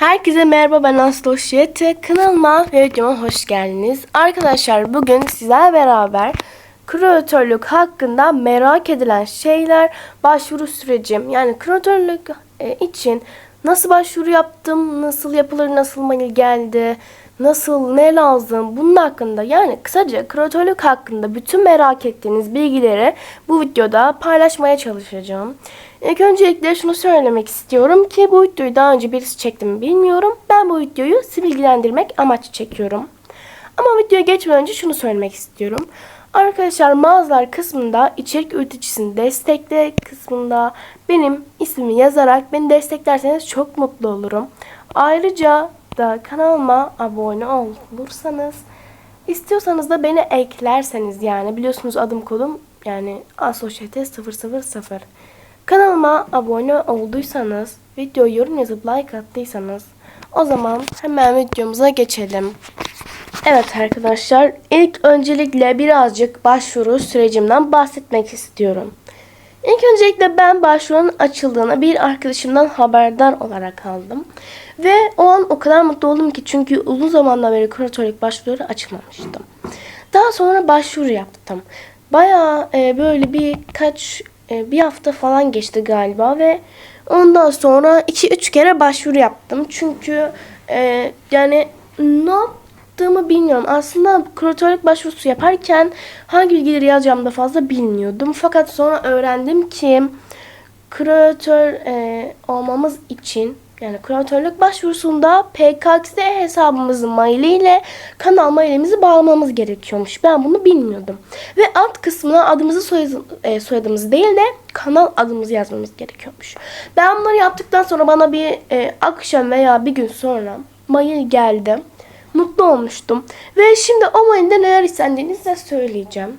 Herkese merhaba ben Aslı Şiyete. Kanalıma ve videoma hoş geldiniz. Arkadaşlar bugün sizlerle beraber kreatörlük hakkında merak edilen şeyler başvuru sürecim. Yani kreatörlük e, için nasıl başvuru yaptım, nasıl yapılır, nasıl mail geldi, nasıl, ne lazım bunun hakkında yani kısaca kreatörlük hakkında bütün merak ettiğiniz bilgileri bu videoda paylaşmaya çalışacağım. İlk öncelikle şunu söylemek istiyorum ki bu videoyu daha önce birisi çekti mi bilmiyorum. Ben bu videoyu sizi bilgilendirmek amaçlı çekiyorum. Ama videoya geçmeden önce şunu söylemek istiyorum. Arkadaşlar mağazalar kısmında içerik üreticisini destekle kısmında benim ismimi yazarak beni desteklerseniz çok mutlu olurum. Ayrıca da kanalıma abone olursanız istiyorsanız da beni eklerseniz yani biliyorsunuz adım kodum yani asosyete 000 Kanalıma abone olduysanız, video yorum yazıp like attıysanız o zaman hemen videomuza geçelim. Evet arkadaşlar, ilk öncelikle birazcık başvuru sürecimden bahsetmek istiyorum. İlk öncelikle ben başvurunun açıldığını bir arkadaşımdan haberdar olarak aldım. Ve o an o kadar mutlu oldum ki çünkü uzun zamandan beri kuratörlük başvuruları açmamıştım. Daha sonra başvuru yaptım. Bayağı e, böyle birkaç bir hafta falan geçti galiba ve ondan sonra 2-3 kere başvuru yaptım. Çünkü e, yani ne yaptığımı bilmiyorum. Aslında kuratörlük başvurusu yaparken hangi bilgileri yazacağımı da fazla bilmiyordum. Fakat sonra öğrendim ki kuratör e, olmamız için yani kuratörlük başvurusunda PKX hesabımızın mailiyle kanal mailimizi bağlamamız gerekiyormuş. Ben bunu bilmiyordum. Ve alt kısmına adımızı e, soyadımızı değil de kanal adımızı yazmamız gerekiyormuş. Ben bunları yaptıktan sonra bana bir e, akşam veya bir gün sonra mail geldi. Mutlu olmuştum. Ve şimdi o mailde neler istendiğini size söyleyeceğim.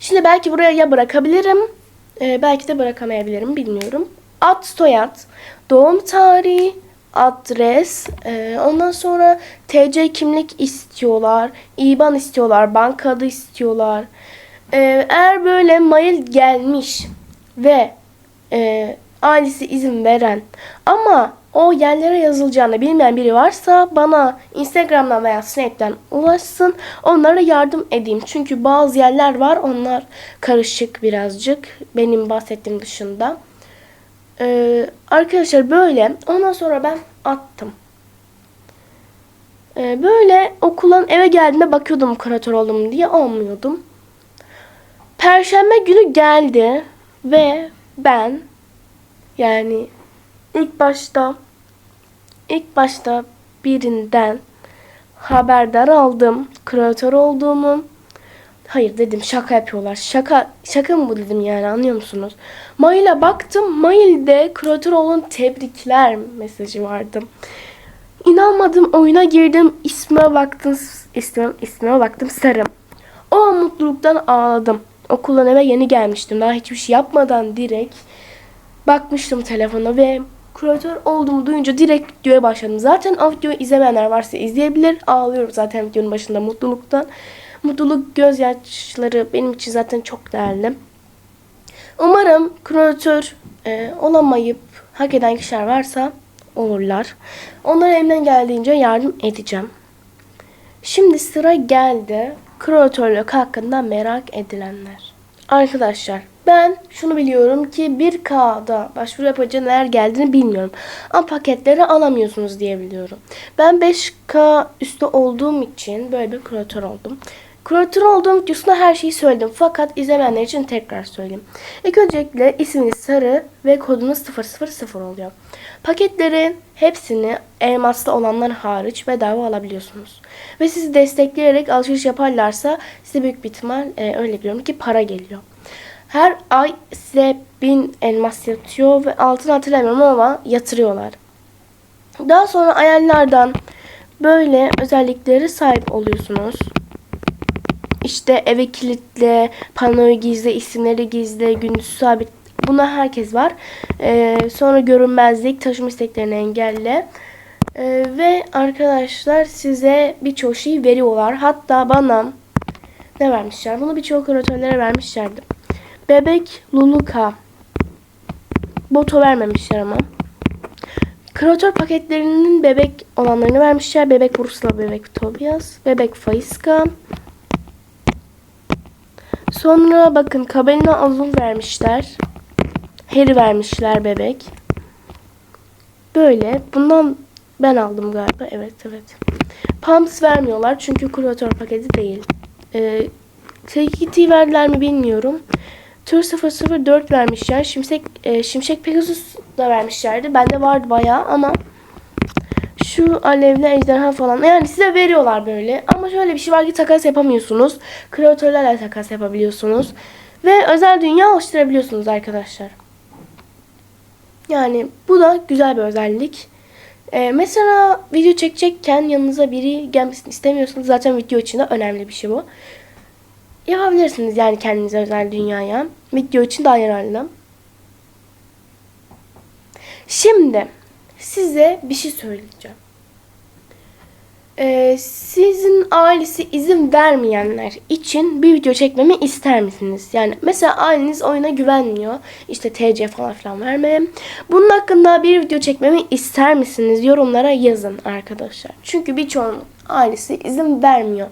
Şimdi belki buraya ya bırakabilirim e, belki de bırakamayabilirim bilmiyorum. Ad, soyad, doğum tarihi, adres, e, ondan sonra TC kimlik istiyorlar, IBAN istiyorlar, banka adı istiyorlar. E, eğer böyle mail gelmiş ve e, ailesi izin veren ama o yerlere yazılacağını bilmeyen biri varsa bana Instagram'dan veya Snap'ten ulaşsın. Onlara yardım edeyim. Çünkü bazı yerler var onlar karışık birazcık benim bahsettiğim dışında. Ee, arkadaşlar böyle ondan sonra ben attım. Ee, böyle okuldan eve geldiğimde bakıyordum kuratör oldum diye olmuyordum. Perşembe günü geldi ve ben yani ilk başta ilk başta birinden haberdar aldım. Kreatör olduğumu. Hayır dedim şaka yapıyorlar. Şaka şaka mı bu dedim yani anlıyor musunuz? Mail'e baktım. Mail'de kreatör olun tebrikler mesajı vardı. İnanmadım oyuna girdim. isme baktım. ismime, ismime baktım sarım. O an mutluluktan ağladım. Okuldan eve yeni gelmiştim. Daha hiçbir şey yapmadan direkt bakmıştım telefona ve kreatör olduğumu duyunca direkt videoya başladım. Zaten o videoyu izlemeyenler varsa izleyebilir. Ağlıyorum zaten videonun başında mutluluktan. Mutluluk gözyaşları benim için zaten çok değerli. Umarım kreatör e, olamayıp hak eden kişiler varsa olurlar. Onlara elimden geldiğince yardım edeceğim. Şimdi sıra geldi kreatörlük hakkında merak edilenler. Arkadaşlar ben şunu biliyorum ki 1K'da başvuru yapınca neler geldiğini bilmiyorum. Ama paketleri alamıyorsunuz diye biliyorum. Ben 5K üstü olduğum için böyle bir kreatör oldum. Kreatör olduğum videosunda her şeyi söyledim. Fakat izlemeyenler için tekrar söyleyeyim. İlk öncelikle isminiz sarı ve kodunuz 000 oluyor. Paketlerin hepsini elmaslı olanlar hariç bedava alabiliyorsunuz. Ve sizi destekleyerek alışveriş yaparlarsa size büyük bir ihtimal e, öyle biliyorum ki para geliyor. Her ay size bin elmas yatıyor ve altın hatırlamıyorum ama yatırıyorlar. Daha sonra ayarlardan böyle özellikleri sahip oluyorsunuz. İşte eve kilitle, panoyu gizle, isimleri gizle, gündüz sabit. Buna herkes var. Ee, sonra görünmezlik, taşıma isteklerini engelle. Ee, ve arkadaşlar size birçok şey veriyorlar. Hatta bana ne vermişler? Bunu birçok operatörlere vermişlerdi. Bebek Luluka. Boto vermemişler ama. kreatör paketlerinin bebek olanlarını vermişler. Bebek Bursula, bebek Tobias, bebek Faiska. Sonra bakın Kabelina Azul vermişler. Harry vermişler bebek. Böyle. Bundan ben aldım galiba. Evet evet. Pumps vermiyorlar çünkü kreatör paketi değil. Ee, TKT verdiler mi bilmiyorum. Tur 004 vermişler. Şimşek, e, Şimşek Pegasus da vermişlerdi. Bende vardı bayağı ama şu alevli ejderha falan yani size veriyorlar böyle. Ama şöyle bir şey var ki takas yapamıyorsunuz. Kreatörlerle takas yapabiliyorsunuz. Ve özel dünya oluşturabiliyorsunuz arkadaşlar. Yani bu da güzel bir özellik. Ee, mesela video çekecekken yanınıza biri gelmesini istemiyorsanız zaten video için de önemli bir şey bu. Yapabilirsiniz yani kendinize özel dünyaya. Video için daha yararlı. Şimdi size bir şey söyleyeceğim. Ee, sizin ailesi izin vermeyenler için bir video çekmemi ister misiniz? Yani mesela aileniz oyuna güvenmiyor. İşte TC falan filan vermeye. Bunun hakkında bir video çekmemi ister misiniz? Yorumlara yazın arkadaşlar. Çünkü birçoğunun ailesi izin vermiyor.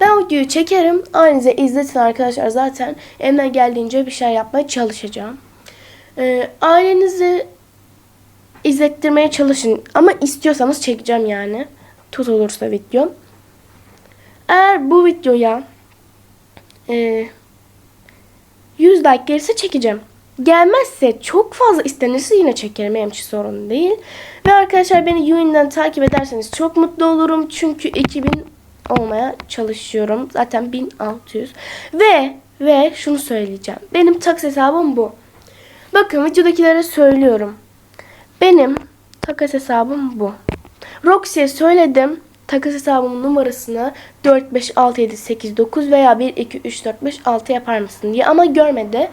Ben videoyu çekerim. Ailenize izletin arkadaşlar. Zaten elimden geldiğince bir şey yapmaya çalışacağım. Ee, ailenizi izlettirmeye çalışın. Ama istiyorsanız çekeceğim yani. Tutulursa video. Eğer bu videoya e, 100 like gelirse çekeceğim. Gelmezse çok fazla istenirse yine çekerim. Benim için sorun değil. Ve arkadaşlar beni Yuin'den takip ederseniz çok mutlu olurum. Çünkü 2000 olmaya çalışıyorum. Zaten 1600. Ve ve şunu söyleyeceğim. Benim taksi hesabım bu. Bakın videodakilere söylüyorum. Benim takas hesabım bu. Roxy'ye söyledim. Takas hesabımın numarasını 4, 5, 6, 7, 8, 9 veya 1, 2, 3, 4, 5, 6 yapar mısın diye. Ama görmedi.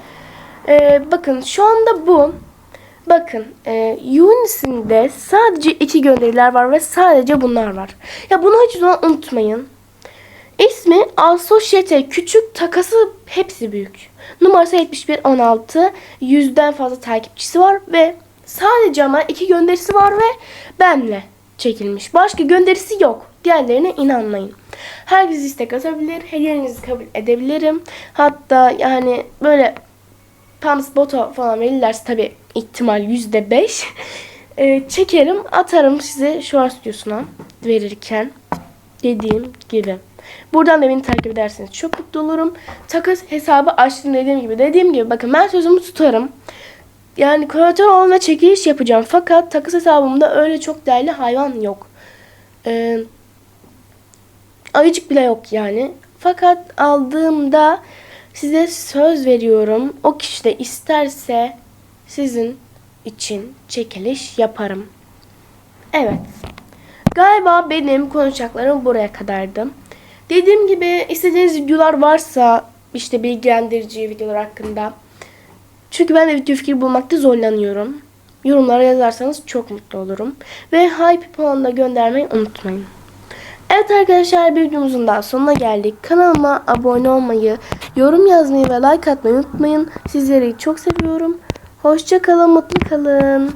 Ee, bakın şu anda bu. Bakın e, Unis'inde sadece iki gönderiler var ve sadece bunlar var. Ya bunu hiç zaman unutmayın. İsmi Associate küçük takası hepsi büyük. Numarası 7116. Yüzden fazla takipçisi var ve sadece ama iki gönderisi var ve benle çekilmiş. Başka gönderisi yok. Diğerlerine inanmayın. Herkes istek atabilir. Hediyenizi kabul edebilirim. Hatta yani böyle Pams Boto falan verirlerse tabi ihtimal yüzde beş. Ee, çekerim atarım size şu an stüdyosuna verirken dediğim gibi. Buradan da beni takip ederseniz çok mutlu olurum. Takas hesabı açtım dediğim gibi. Dediğim gibi bakın ben sözümü tutarım. Yani kreatör olma çekiliş yapacağım. Fakat takas hesabımda öyle çok değerli hayvan yok. Ee, ayıcık bile yok yani. Fakat aldığımda size söz veriyorum. O kişi de isterse sizin için çekiliş yaparım. Evet. Galiba benim konuşacaklarım buraya kadardı. Dediğim gibi istediğiniz videolar varsa işte bilgilendirici videolar hakkında. Çünkü ben de video fikri bulmakta zorlanıyorum. Yorumlara yazarsanız çok mutlu olurum. Ve hype puanı da göndermeyi unutmayın. Evet arkadaşlar videomuzun daha sonuna geldik. Kanalıma abone olmayı, yorum yazmayı ve like atmayı unutmayın. Sizleri çok seviyorum. Hoşça kalın, mutlu kalın.